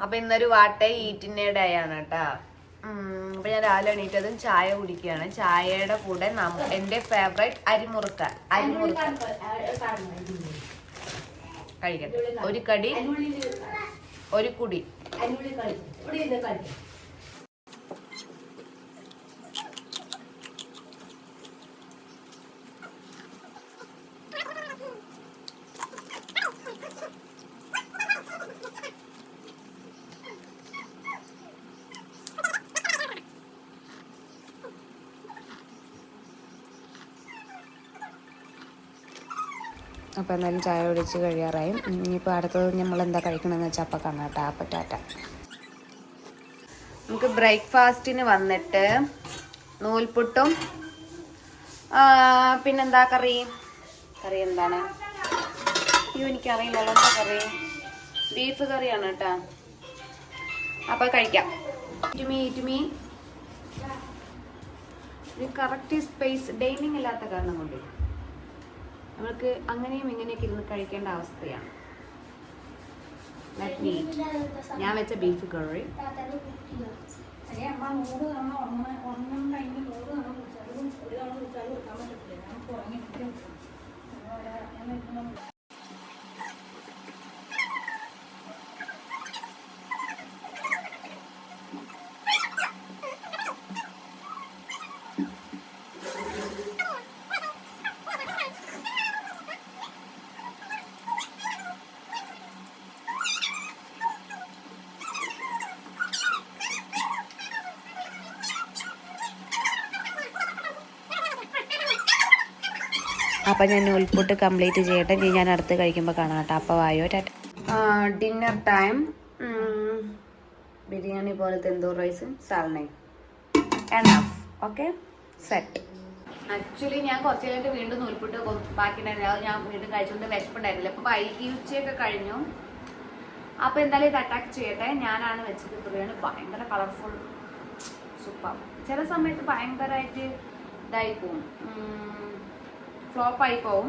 അപ്പൊ ഇന്നൊരു വാട്ട ഈറ്റിന്റെ ഡേ ആണ് കേട്ടാ അപ്പൊ ഞാൻ രാവിലെ എണീറ്റതും ചായ കുടിക്കുകയാണ് ചായയുടെ കൂടെ എന്റെ ഫേവറേറ്റ് അരിമുറുക്ക അരിമുറുക്ക കഴിക്കട്ടെ ഒരു കടി ഒരു കുടി അപ്പോൾ എന്തായാലും ചായ കുടിച്ച് കഴിയാറായി. ഇനിയിപ്പോൾ അടുത്തത് നമ്മൾ എന്താ കഴിക്കണമെന്ന് വെച്ചാൽ അപ്പം കാണാം കേട്ടോ. അപ്പം ടാറ്റ. നമുക്ക് ബ്രേക്ക്ഫാസ്റ്റിന് വന്നിട്ട് നൂൽപുട്ടും പിന്നെന്താ കറി? കറി എന്താണ്? അയ്യോ എനിക്കറിയില്ലല്ലോ എന്താ കറി? ബീഫ് കറിയാണ് കേട്ടോ. അപ്പോൾ കഴിക്കാം. ഇറ്റുമി ഇറ്റുമി ഒരു കറക്റ്റ് സ്പേസ് ഡൈനിങ് ഇല്ലാത്ത കാരണം കൊണ്ട്. നമ്മൾക്ക് അങ്ങനെയും ഇങ്ങനെയൊക്കെ ഇരുന്ന് കഴിക്കേണ്ട അവസ്ഥയാണ്. ഞാൻ വെച്ച ബീഫ് കറി അപ്പം ഞാൻ നൂൽപുട്ട് കംപ്ലീറ്റ് ചെയ്യട്ടെ. ഇനി ഞാൻ അടുത്ത് കഴിക്കുമ്പോൾ കാണാം കേട്ടോ. അപ്പോൾ വായോ ടാറ്റ. ഡിന്നർ ടൈം ബിരിയാണി പോലത്തെ എന്തോ റൈസും സാലനയും എനഫ് ഓക്കെ സെറ്റ് ആക്ച്വലി ഞാൻ കുറച്ച് കഴിഞ്ഞിട്ട് വീണ്ടും നൂൽപുട്ട് ബാക്കി ബാക്കിയുണ്ടായിരുന്നു. അത് ഞാൻ വീണ്ടും കഴിച്ചുകൊണ്ട് വിശപ്പുണ്ടായിരുന്നില്ല. അപ്പം വൈകി ഉച്ചയൊക്കെ കഴിഞ്ഞു. അപ്പം എന്തായാലും ഇത് അറ്റാക്ക് ചെയ്യട്ടെ. ഞാനാണ് വെച്ചത് ബിരിയാണി ഭയങ്കര കളർഫുൾ സൂപ്പർ ചില സമയത്ത് ഭയങ്കരമായിട്ട് ഇതായി പോവും. ഫ്ലോപ്പായി പോവും.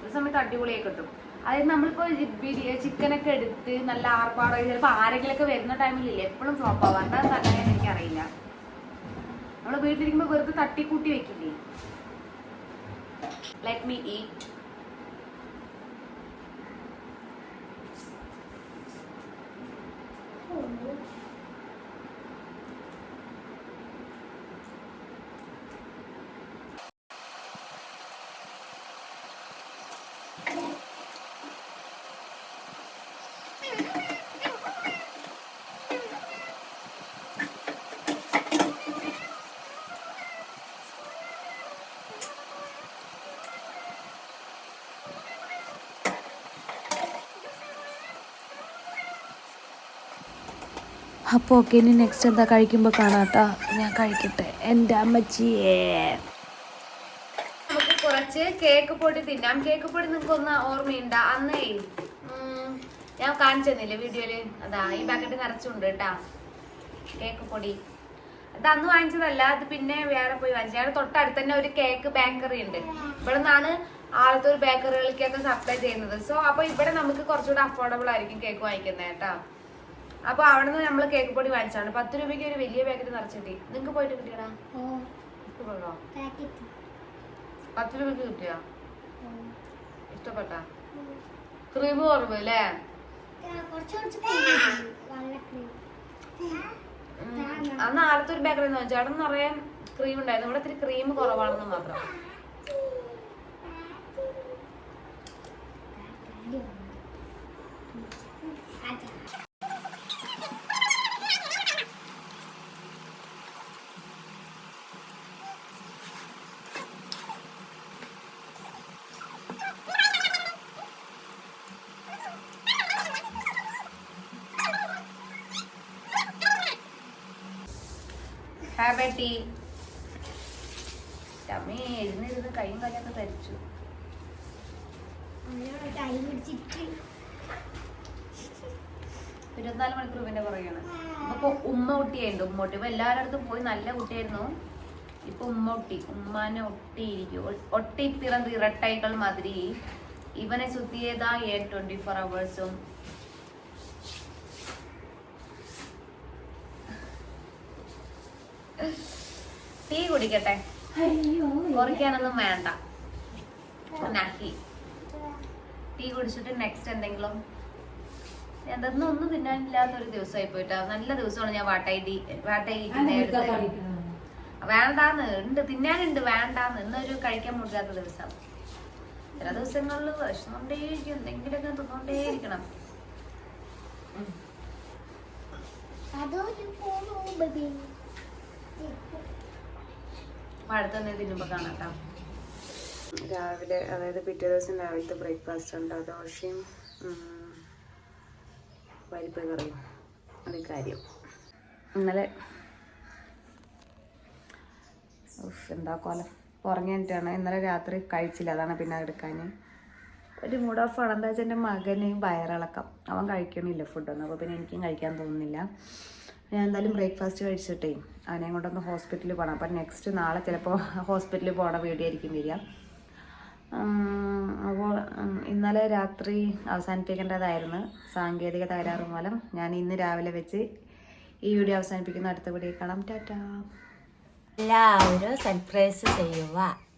ഒരു സമയത്ത് അടിപൊളിയായി കിട്ടും. അതായത് നമ്മളിപ്പോ ബിരിയാണി ചിക്കനൊക്കെ എടുത്ത് നല്ല ആർപ്പാടായി ചിലപ്പോൾ ആരെങ്കിലൊക്കെ വരുന്ന ടൈമിലില്ലേ എപ്പോഴും ഫ്ലോപ്പ് ആവാം. എന്താ തന്നെ എനിക്കറിയില്ല. നമ്മൾ വീട്ടിലിരിക്കുമ്പോൾ വെറുതെ തട്ടിക്കൂട്ടി വെക്കില്ലേ? ലെറ്റ് മീ ഈറ്റ് അപ്പോൾ ഓക്കെ ഇനി നെക്സ്റ്റ് എന്താ കഴിക്കുമ്പോൾ കാണാം കേട്ടോ ഞാൻ കഴിക്കട്ടെ. എന്റെ അമ്മച്ചിയേ. നമുക്ക് കുറച്ച് കേക്ക് പൊടി തിന്നാം. കേക്ക് പൊടി നിങ്ങൾക്ക് ഒന്ന് ഓർമ്മയുണ്ടോ? അന്നേ. ഞാൻ കാണിച്ചു തന്നില്ലേ വീഡിയോയിൽ? അതാ ഈ പാക്കറ്റ് നിറച്ചുണ്ട് കേട്ടാ. കേക്ക് പൊടി. അത് അന്ന് വാങ്ങിച്ചതല്ല അത് പിന്നെ വേറെ പോയി വാങ്ങിച്ചു. ഞങ്ങളുടെ തൊട്ടടുത്ത് തന്നെ ഒരു കേക്ക് ബേക്കറി ഉണ്ട്. ഇവിടെ നിന്നാണ് ആളത്തൂർ ബേക്കറികൾക്കൊക്കെ സപ്ലൈ ചെയ്യുന്നത്. സോ അപ്പൊ ഇവിടെ നമുക്ക് കുറച്ചുകൂടെ അഫോർഡബിൾ ആയിരിക്കും കേക്ക് വാങ്ങിക്കുന്നത് കേട്ടാ. അപ്പൊ അവിടെ നിന്ന് നമ്മൾ കേക്ക് പൊടി വാങ്ങിച്ചാണ് പത്ത് രൂപയ്ക്ക് ഒരു വലിയ പാക്കറ്റ് നിറച്ചിട്ടി. നിങ്ങൾക്ക് പോയിട്ട് കിട്ടിയടാ? ഇഷ്ടപ്പെട്ടോ? പത്ത് രൂപയ്ക്ക് കിട്ടിയോ? ഇഷ്ടപ്പെട്ട? ക്രീം കുറവ് അല്ലേ? അന്ന് ആലത്തൂർ ബേക്കറി എന്ന് വെച്ചാൽ അവിടെ നിറയെ ക്രീം ഉണ്ടായിരുന്നു. ഇവിടെ ഇത്തിരി ക്രീം കുറവാണെന്ന് മാത്രം. ഹാവ് എ ടീ എഴുന്നിരുന്ന് കൈയും കാലൊക്കെ തരിച്ചു ഇരുപത്തിനാല് മണിക്കൂർ പിന്നെ പറയാണ് അപ്പൊ ഉമ്മ കുട്ടിയുണ്ട് ഉമ്മോട്ടി ഇപ്പൊ എല്ലാവരുടെ അടുത്തും പോയി നല്ല കുട്ടിയായിരുന്നു. ഇപ്പൊ ഉമ്മ ഒട്ടി. ഉമ്മാനെ ഒട്ടിയിരിക്കും. ഒട്ടി പിറന്ന് ഇരട്ടൈകൾ മാതിരി. ഇവനെ ശുദ്ധിയതാ ഏ ട്വന്റി ഫോർ അവേഴ്സും ടീ കുടിക്കട്ടെ. കുറയ്ക്കാനൊന്നും വേണ്ട. നഹി ടീ കുടിച്ചിട്ട് നെക്സ്റ്റ് എന്തെങ്കിലും? എന്തെന്നും ഒന്നും തിന്നാനില്ലാത്ത ഒരു ദിവസമായി പോയിട്ടാ. നല്ല ദിവസമാണ് ഞാൻ വാട്ടായി ടീ വാട്ടായി വേണ്ടാന്ന് ഉണ്ട് തിന്നാനുണ്ട് വേണ്ടാന്ന്. ഇന്നൊരു കഴിക്കാൻ മുടില്ലാത്ത ദിവസം. ചില ദിവസങ്ങളിൽ വിഷമോണ്ടേയിരിക്കും എന്തെങ്കിലുമൊക്കെ തിന്നോണ്ടേയിരിക്കണം കാണാട്ടോ രാവിലെ അതായത് പിറ്റേ ദിവസം രാവിലത്തെ ബ്രേക്ക്ഫാസ്റ്റ് ഉണ്ട്. ദോശയും പരിപ്പ് കറിയും. അത് കാര്യം. ഇന്നലെ എന്താ കൊല. ഉറങ്ങിയിട്ടാണ് ഇന്നലെ രാത്രി കഴിച്ചില്ല. അതാണ് പിന്നെ എടുക്കാൻ ഒരു മൂഡ് ഓഫ് ആണ്. എന്താ വെച്ചാൽ എന്റെ മകന് വയറിളക്കം. അവൻ കഴിക്കണില്ല ഫുഡൊന്നും അപ്പോൾ പിന്നെ എനിക്കും കഴിക്കാൻ തോന്നുന്നില്ല. ഞാൻ എന്തായാലും ബ്രേക്ക്ഫാസ്റ്റ് കഴിച്ചിട്ടേ അവനെ കൊണ്ടൊന്ന് ഹോസ്പിറ്റലിൽ പോകണം അപ്പം നെക്സ്റ്റ് നാളെ ചിലപ്പോൾ ഹോസ്പിറ്റലിൽ പോകണ വീഡിയോ ആയിരിക്കും വരിക. അപ്പോൾ ഇന്നലെ രാത്രി അവസാനിപ്പിക്കേണ്ടതായിരുന്നു. സാങ്കേതിക തകരാറ് മൂലം ഞാൻ ഇന്ന് രാവിലെ വെച്ച് ഈ വീഡിയോ അവസാനിപ്പിക്കുന്ന അടുത്ത വീഡിയോ കാണാം. ടാറ്റാ. എല്ലാവരും സർപ്രൈസ് ചെയ്യുക.